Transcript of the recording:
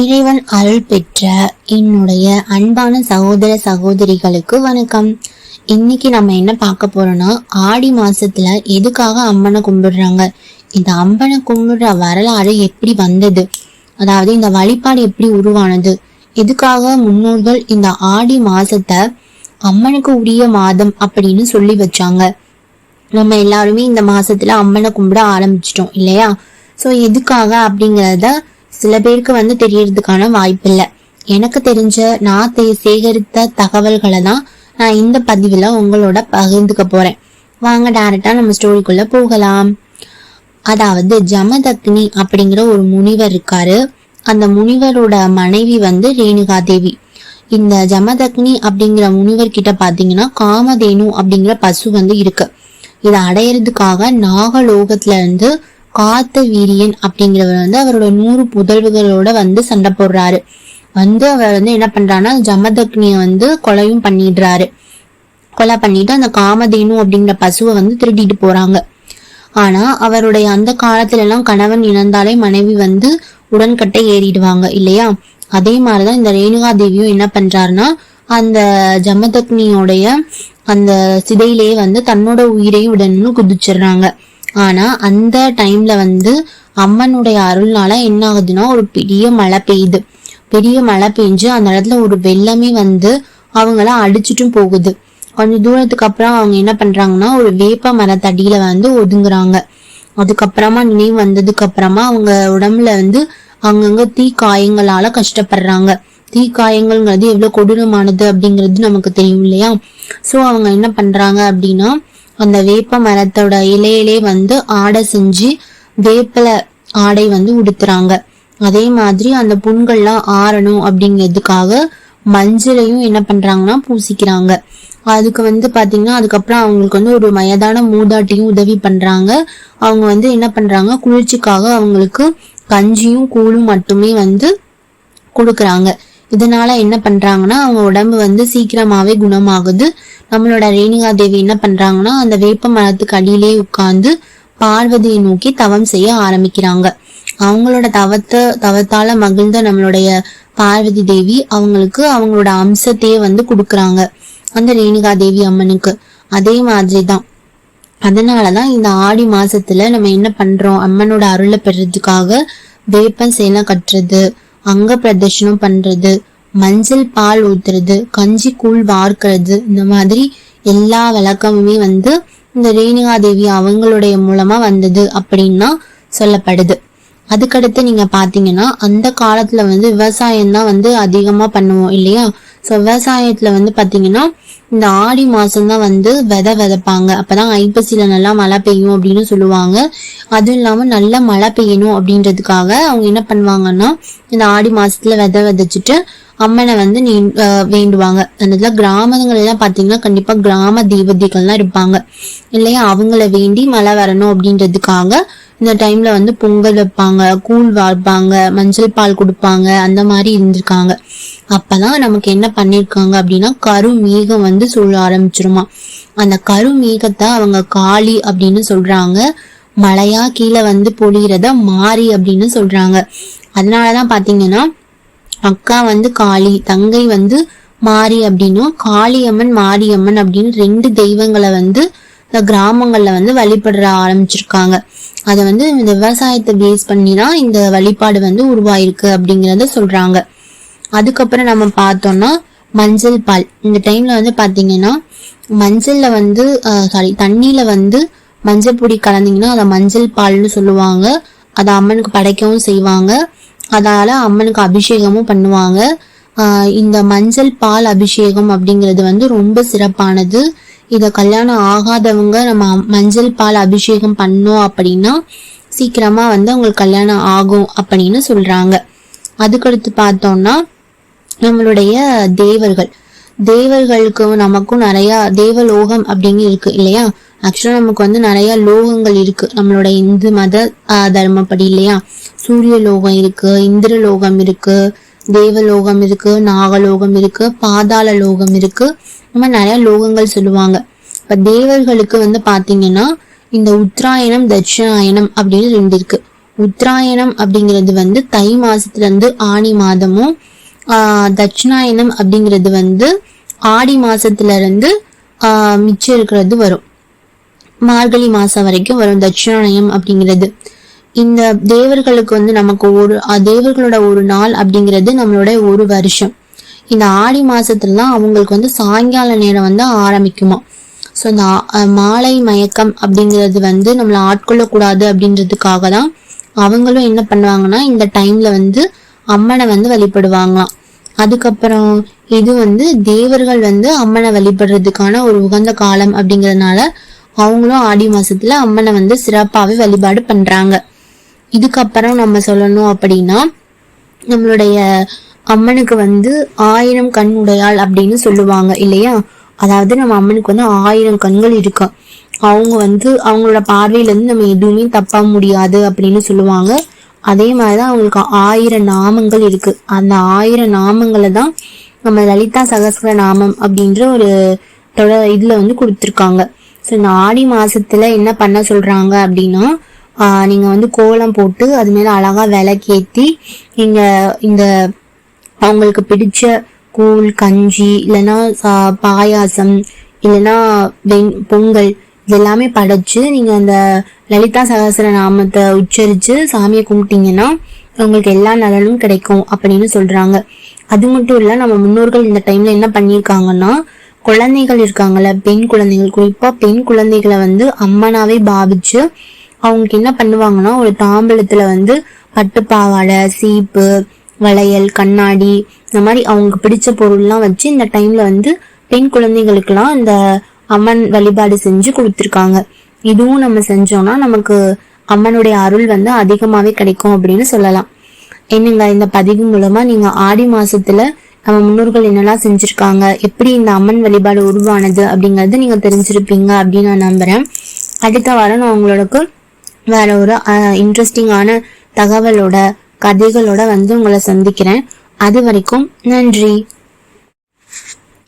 இறைவன் அருள் பெற்ற என்னுடைய அன்பான சகோதர சகோதரிகளுக்கு வணக்கம். இன்னைக்கு நம்ம என்ன பார்க்க போறோம்னா ஆடி மாசத்துல எதுக்காக அம்மனை கும்பிடுறாங்க? இந்த அம்மனை கும்பிடுற வரலாறு எப்படி வந்தது? அதாவது இந்த வழிபாடு எப்படி உருவானது? எதுக்காக முன்னோர்கள் இந்த ஆடி மாசத்தை அம்மனுக்கு உரிய மாதம் அப்படின்னு சொல்லி வச்சாங்க? நம்ம எல்லாருமே இந்த மாசத்துல அம்மனை கும்பிட ஆரம்பிச்சிட்டோம் இல்லையா? ஸோ எதுக்காக அப்படிங்கிறத சில பேருக்கு வந்து தெரியறதுக்கான வாய்ப்பு இல்லை எனக்கு தெரிஞ்ச நான் சேகரித்த தகவல்களை தான் நான் இந்த பதிவில் உங்களோட பகிர்ந்துக்க போறேன். வாங்க டேரக்டா நம்ம ஸ்டோரிக்குள்ள போகலாம். அதாவது ஜமதக்னி அப்படிங்கிற ஒரு முனிவர் இருக்காரு. அந்த முனிவரோட மனைவி வந்து ரேணுகா தேவி இந்த ஜமதக்னி அப்படிங்கிற முனிவர் கிட்ட பாத்தீங்கன்னா காமதேனு அப்படிங்கிற பசு வந்து இருக்கு. இதை அடையிறதுக்காக நாகலோகத்துல இருந்து காத்த வீரியன் அப்படிங்கிறவர் வந்து அவரோட நூறு புதல்வுகளோட வந்து சண்டை போடுறாரு. வந்து அவர் வந்து என்ன பண்றாருன்னா ஜமதக்னிய வந்து கொலையும் பண்ணிடுறாரு. கொலை பண்ணிட்டு அந்த காமதேனு அப்படிங்கிற பசுவை வந்து திருடிட்டு போறாங்க. ஆனா அவருடைய அந்த காலத்துல எல்லாம் கணவன் இணந்தாலே மனைவி வந்து உடன்கட்டை ஏறிடுவாங்க இல்லையா? அதே மாதிரிதான் இந்த ரேணுகா தேவியும் என்ன பண்றாருன்னா அந்த ஜமதக்னியோடைய அந்த சிதையிலேயே வந்து தன்னோட உயிரையும் விடணும்னு குதிச்சிடுறாங்க. ஆனா அந்த டைம்ல வந்து அம்மனுடைய அருள்னால என்ன ஆகுதுன்னா ஒரு பெரிய மழை பெய்யுது. பெரிய மழை பெஞ்சு அந்த இடத்துல ஒரு வெள்ளமே வந்து அவங்கள அடிச்சிட்டும் போகுது. கொஞ்ச தூரத்துக்கு அப்புறம் அவங்க என்ன பண்றாங்கன்னா ஒரு வேப்ப மரத்தடியில வந்து ஒதுங்குறாங்க. அதுக்கப்புறமா நினைவு வந்ததுக்கு அப்புறமா அவங்க உடம்புல வந்து அங்கங்க தீ காயங்களால கஷ்டப்படுறாங்க. தீ காயங்கள்ங்கிறது எவ்வளவு கொடூரமானது அப்படிங்கிறது நமக்கு தெரியும் இல்லையா? சோ அவங்க என்ன பண்றாங்க அப்படின்னா அந்த வேப்ப மரத்தோட இலையிலே வந்து ஆடை செஞ்சு வேப்பில ஆடை வந்து உடுத்துறாங்க. அதே மாதிரி அந்த புண்கள்லாம் ஆறணும் அப்படிங்கிறதுக்காக மஞ்சளையும் என்ன பண்றாங்கன்னா பூசிக்கிறாங்க. அதுக்கு வந்து பாத்தீங்கன்னா அதுக்கப்புறம் அவங்களுக்கு வந்து ஒரு வயதான மூதாட்டியும் உதவி பண்றாங்க. அவங்க வந்து என்ன பண்றாங்க? குளிர்ச்சிக்காக அவங்களுக்கு கஞ்சியும் கூழும் மட்டுமே வந்து கொடுக்குறாங்க. இதனால என்ன பண்றாங்கன்னா அவங்க உடம்பு வந்து சீக்கிரமாவே குணமாகுது. நம்மளோட ரேணுகா தேவி என்ன பண்றாங்கன்னா அந்த வேப்ப மரத்துக்கு அடியிலே உட்கார்ந்து பார்வதியை நோக்கி தவம் செய்ய ஆரம்பிக்கிறாங்க. அவங்களோட தவத்தை தவத்தால மகிழ்ந்த நம்மளுடைய பார்வதி தேவி அவங்களுக்கு அவங்களோட அம்சத்தையே வந்து கொடுக்குறாங்க. அந்த ரேணுகா தேவி அம்மனுக்கு. அதே மாதிரி தான் அதனாலதான் இந்த ஆடி மாசத்துல நம்ம என்ன பண்றோம்? அம்மனோட அருளை பெறதுக்காக வேப்பம் சேலை கட்டுறது அங்க பிரதர்ஷனம் பண்றது மஞ்சள் பால் ஊத்துறது கஞ்சி கூழ் வார்க்கிறது இந்த மாதிரி எல்லா விளக்கமுமே வந்து இந்த ரேணுகா தேவி அவங்களுடைய மூலமா வந்தது அப்படின்னா சொல்லப்படுது. அதுக்கடுத்து நீங்க பாத்தீங்கன்னா அந்த காலத்துல வந்து விவசாயம் தான் வந்து அதிகமா பண்ணுவோம் இல்லையா? ஸோ விவசாயத்துல வந்து பாத்தீங்கன்னா இந்த ஆடி மாசம் தான் வந்து விதை விதைப்பாங்க. அப்பதான் ஐப்பசியில நல்லா மழை பெய்யும் அப்படின்னு சொல்லுவாங்க. அதுவும் இல்லாம நல்ல மழை பெய்யணும் அப்படின்றதுக்காக அவங்க என்ன பண்ணுவாங்கன்னா இந்த ஆடி மாசத்துல விதை விதைச்சிட்டு அம்மனை வந்து நீ வேண்டுவாங்க. அந்த இதில் கிராமங்கள் எல்லாம் பாத்தீங்கன்னா கண்டிப்பா கிராம தேவதைகள்லாம் இருப்பாங்க. இல்லையா? அவங்கள வேண்டி மழை வரணும் அப்படின்றதுக்காக இந்த டைம்ல வந்து பொங்கல் வைப்பாங்க கூழ் வார்ப்பாங்க மஞ்சள் பால் கொடுப்பாங்க அந்த மாதிரி இருந்திருக்காங்க. அப்பதான் நமக்கு என்ன பண்ணிருக்காங்க அப்படின்னா கரு மேகம் வந்து சொல்ல ஆரம்பிச்சிருமா. அந்த கரு மேகத்தை அவங்க காளி அப்படின்னு சொல்றாங்க. மழையா கீழே வந்து பொழிகிறத மாறி அப்படின்னு சொல்றாங்க. அதனாலதான் பாத்தீங்கன்னா அக்கா வந்து காளி தங்கை வந்து மாரி அப்படின்னும் காளியம்மன் மாரியம்மன் அப்படின்னு ரெண்டு தெய்வங்களை வந்து இந்த கிராமங்கள்ல வந்து வழிபடுற ஆரம்பிச்சிருக்காங்க. அதை வந்து இந்த விவசாயத்தை பேஸ் பண்ணி தான் இந்த வழிபாடு வந்து உருவாயிருக்கு அப்படிங்கிறத சொல்றாங்க. அதுக்கப்புறம் நம்ம பார்த்தோம்னா மஞ்சள் பால். இந்த டைம்ல வந்து பாத்தீங்கன்னா மஞ்சள்ல வந்து சாரி தண்ணியில வந்து மஞ்சள் பொடி கலந்தீங்கன்னா அதை மஞ்சள் பால்னு சொல்லுவாங்க. அதை அம்மனுக்கு படைக்கவும் செய்வாங்க. அதால அம்மனுக்கு அபிஷேகமும் பண்ணுவாங்க. இந்த மஞ்சள் பால் அபிஷேகம் அப்படிங்கிறது வந்து ரொம்ப சிறப்பானது. இத கல்யாணம் ஆகாதவங்க நம்ம மஞ்சள் பால் அபிஷேகம் பண்ணோம் அப்படின்னா சீக்கிரமா வந்து அவங்களுக்கு கல்யாணம் ஆகும் அப்படின்னு சொல்றாங்க. அதுக்கடுத்து பார்த்தோம்னா நம்மளுடைய தேவர்கள். தேவர்களுக்கு நமக்கும் நிறைய தேவலோகம் அப்படின்னு இருக்கு இல்லையா? ஆக்சுவலாக நமக்கு வந்து நிறைய லோகங்கள் இருக்கு. நம்மளோட இந்து மத தர்மப்படி இல்லையா? சூரிய லோகம் இருக்கு இந்திர லோகம் இருக்கு தேவலோகம் இருக்கு நாகலோகம் இருக்கு பாதாள லோகம் இருக்கு. நம்ம நிறைய லோகங்கள் சொல்லுவாங்க. இப்ப தேவர்களுக்கு வந்து பாத்தீங்கன்னா இந்த உத்தராயணம் தட்சிணாயணம் அப்படின்னு ரெண்டு இருக்கு. உத்தராயணம் அப்படிங்கிறது வந்து தை மாசத்துல இருந்து ஆணி மாதமும் ஆஹ் தட்சிணாயனம் அப்படிங்கிறது வந்து ஆடி மாசத்துல இருந்து ஆஹ் மிச்சம் இருக்கிறது வரும். மார்கழி மாசம் வரைக்கும் வரும் தட்சிணாயனம் அப்படிங்கிறது. இந்த தேவர்களுக்கு வந்து நமக்கு ஒரு தேவர்களோட ஒரு நாள் அப்படிங்கிறது நம்மளோட ஒரு வருஷம். இந்த ஆடி மாசத்துல தான் அவங்களுக்கு வந்து சாயங்கால நேரம் வந்து ஆரம்பிக்குமா. ஸோ இந்த மாலை மயக்கம் அப்படிங்கிறது வந்து நம்மளை ஆட்கொள்ளக்கூடாது அப்படின்றதுக்காக தான் அவங்களும் என்ன பண்ணுவாங்கன்னா இந்த டைம்ல வந்து அம்மனை வந்து வழிபடுவாங்களாம். அதுக்கப்புறம் இது வந்து தேவர்கள் வந்து அம்மனை வழிபடுறதுக்கான ஒரு உகந்த காலம் அப்படிங்கிறதுனால அவங்களும் ஆடி மாசத்துல அம்மனை வந்து சிறப்பாகவே வழிபாடு பண்றாங்க. இதுக்கப்புறம் நம்ம சொல்லணும் அப்படின்னா நம்மளுடைய அம்மனுக்கு வந்து ஆயிரம் கண் உடையாள் அப்படின்னு சொல்லுவாங்க இல்லையா? அதாவது நம்ம அம்மனுக்கு வந்து ஆயிரம் கண்கள் இருக்கு. அவங்க வந்து அவங்களோட பார்வையில இருந்து நம்ம எதுவுமே தப்ப முடியாது அப்படின்னு சொல்லுவாங்க. அதே மாதிரிதான் அவங்களுக்கு ஆயிரம் நாமங்கள் இருக்கு. அந்த ஆயிரம் நாமங்களை தான் நம்ம லலிதா சகஸ்ர நாமம் அப்படின்ற ஒரு தொட இதுல வந்து கொடுத்துருக்காங்க. ஸோ இந்த ஆடி மாசத்துல என்ன பண்ண சொல்றாங்க அப்படின்னா நீங்கள் நீங்க வந்து கோலம் போட்டு அது மேல அழகா விளக்கேத்தி நீங்க இந்த அவங்களுக்கு பிடிச்ச கூழ் கஞ்சி இல்லைன்னா சா- பாயாசம் இல்லைன்னா வெண் பொங்கல் இதெல்லாமே படைச்சு நீங்க அந்த லலிதா சகசர நாமத்தை உச்சரிச்சு சாமியை கும்பிட்டீங்கன்னா உங்களுக்கு எல்லா நலனும் கிடைக்கும் அப்படின்னு சொல்றாங்க. அது மட்டும் இல்ல நம்ம முன்னோர்கள் இந்த டைம்ல என்ன பண்ணியிருக்காங்கன்னா குழந்தைகள் இருக்காங்கல்ல பெண் குழந்தைகள். குறிப்பா பெண் குழந்தைகளை வந்து அம்மனாவே பாவிச்சு அவங்களுக்கு என்ன பண்ணுவாங்கன்னா ஒரு தாம்பலத்துல வந்து பட்டு பாவாடை சீப்பு வளையல் கண்ணாடி இந்த மாதிரி அவங்களுக்கு பிடிச்ச பொருள்லாம் வச்சு இந்த டைம்ல வந்து பெண் குழந்தைகளுக்கெல்லாம் இந்த அம்மன் வழிபாடு செஞ்சு கொடுத்துருக்காங்க. இதுவும் நம்ம செஞ்சோம்னா நமக்கு அம்மனுடைய அருள் வந்து அதிகமாவே கிடைக்கும் அப்படின்னு சொல்லலாம். என்னங்க இந்த பதிவு மூலமா நீங்க ஆடி மாசத்துல நம்ம முன்னோர்கள் என்னெல்லாம் செஞ்சுருக்காங்க? எப்படி இந்த அம்மன் வழிபாடு உருவானது அப்படிங்கிறது நீங்கள் தெரிஞ்சிருப்பீங்க அப்படின்னு நான் நம்புகிறேன் அடுத்த வாரம் நான் உங்களுக்கு வேற ஒரு இன்ட்ரெஸ்டிங்கான தகவலோட கதைகளோட வந்து உங்களை சந்திக்கிறேன். அது வரைக்கும் நன்றி.